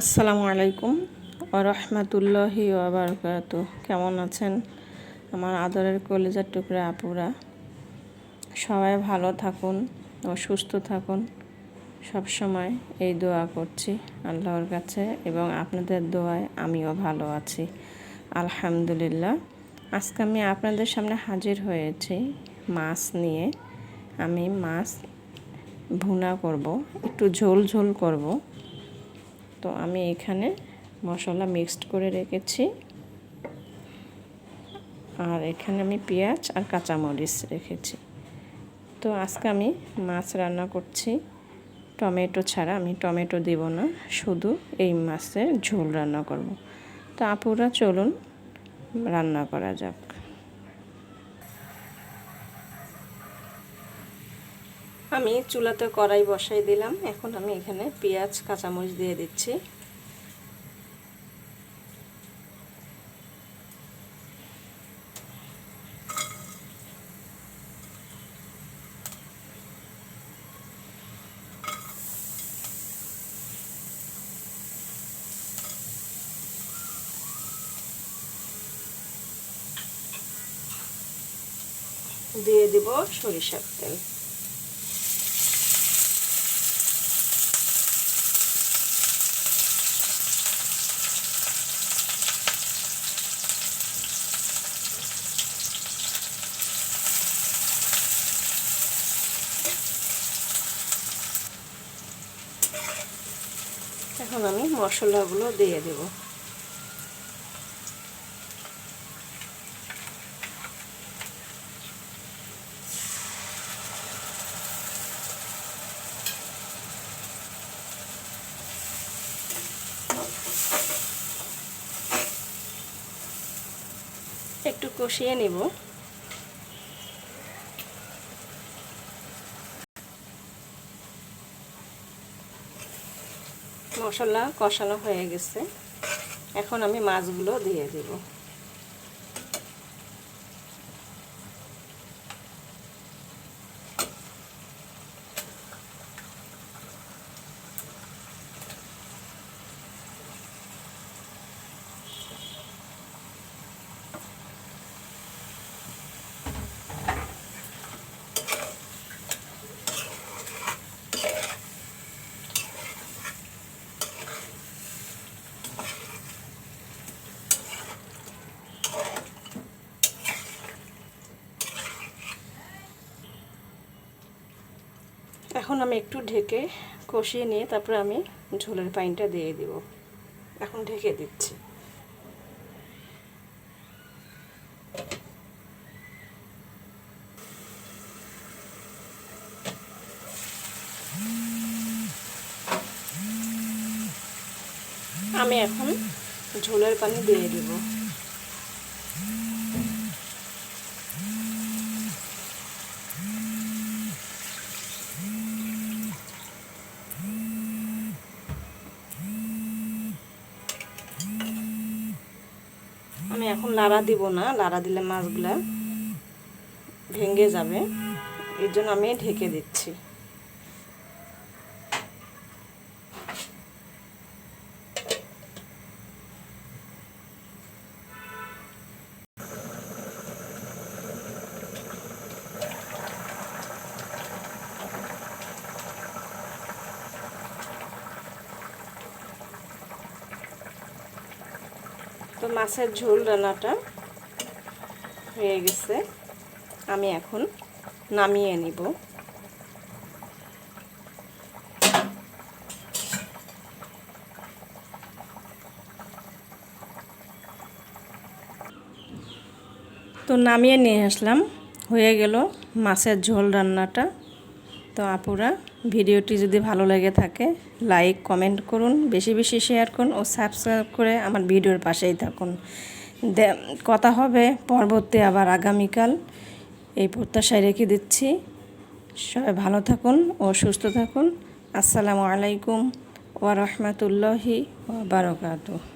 আসসালামু আলাইকুম। ওরহমতুল্লাহি ওবরকাত কেমন আছেন আমার আদরের কলেজার টুকরা আপুরা? সবাই ভালো থাকুন ও সুস্থ থাকুন। সব সময় এই দোয়া করছি আল্লাহর কাছে এবং আপনাদের দোয়ায় আমিও ভালো আছি। আলহামদুলিল্লাহ। আজকে আমি আপনাদের সামনে হাজির হয়েছি মাছ নিয়ে। আমি মাছ ভুনা করব, একটু ঝোল ঝোল করব। তো আমি এখানে মশলা মিক্সড করে রেখেছি। আর এখানে আমি পেঁয়াজ আর কাঁচামরিচ রেখেছি। তো আজকে আমি মাছ রান্না করছি। টমেটো ছাড়া আমি টমেটো দেব না, শুধু এই মাছের ঝোল রান্না করব। তো আপুরা চলুন রান্না করা যাক। আমি চুলাতে কড়াই বসাই দিলাম। এখন আমি এখানে পেঁয়াজ, কাঁচামরিচ দিয়ে দিচ্ছি। দিয়ে দিব সরিষার তেল। এখন আমি মশলাগুলো দিয়ে দেব। একটু কষিয়ে নিব। মশলা কষানো হয়ে গেছে। এখন আমি মাছগুলো দিয়ে দেব। এখন আমি একটু ঢেকে কষিয়ে নিয়ে তারপরে আমি ঝোলের পানিটা দিয়ে দিব। এখন ঢেকে দিচ্ছি। আমি এখন ঝোলের পানি দিয়ে দিব আমি এখন লাড়া দিব না লাড়া দিলে মাছগুলা ভেঙে যাবে। এর জন্য আমি ঢেকে দিচ্ছি। তো মাছের ঝোল রান্নাটা হয়ে গেছে। আমি এখন নামিয়ে নিব। তো নামিয়ে নিয়ে আসলাম। হয়ে গেল মাছের ঝোল রান্নাটা। তো আপুরা, ভিডিওটি যদি ভালো লেগে থাকে, লাইক, কমেন্ট করুন, বেশি বেশি শেয়ার করুন ও সাবস্ক্রাইব করে আমার ভিডিওর পাশেই থাকুন। কথা হবে পরবর্তী আবার আগামীকাল। এই প্রত্যাশায় রেখে দিচ্ছি। সবাই ভালো থাকুন ও সুস্থ থাকুন। আসসালামু আলাইকুম ওয়া রাহমাতুল্লাহি ওয়া বারাকাতুহু।